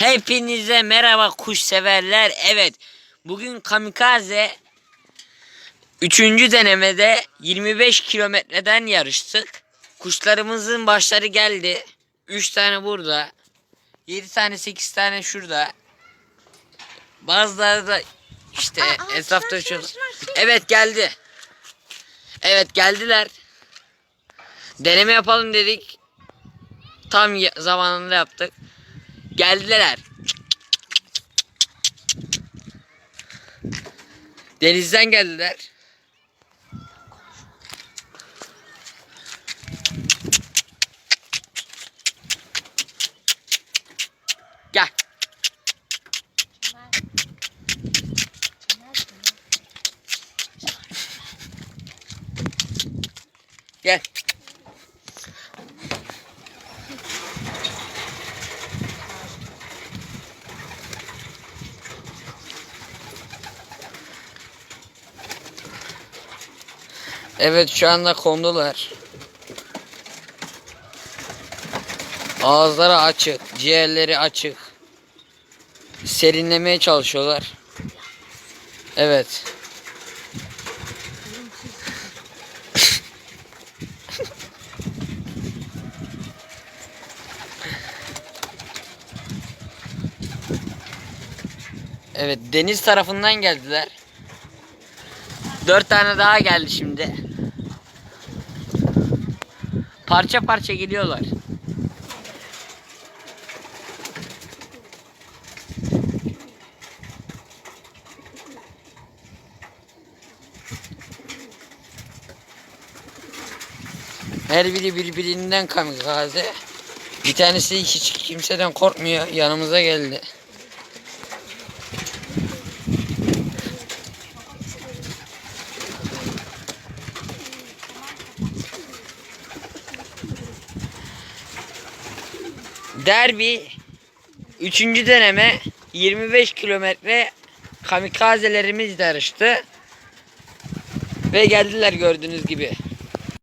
Hepinize merhaba kuş severler. Evet. Bugün kamikaze 3. denemede 25 kilometreden yarıştık. Kuşlarımızın başları geldi. 3 tane burada. 7 tane 8 tane şurada. Bazıları da işte Aa, etrafta şu. Evet geldi. Evet geldiler. Deneme yapalım dedik. Tam zamanında yaptık. Geldiler. Denizden geldiler. Gel. Gel. Evet şu anda kondular. Ağızları açık, ciğerleri açık. Serinlemeye çalışıyorlar. Evet. Evet deniz tarafından geldiler. Dört tane daha geldi şimdi. Parça parça geliyorlar. Her biri birbirinden kamikaze. Bir tanesi hiç kimseden korkmuyor. Yanımıza geldi. Derbi 3. deneme 25 kilometre kamikazelerimiz yarıştı. Ve geldiler gördüğünüz gibi.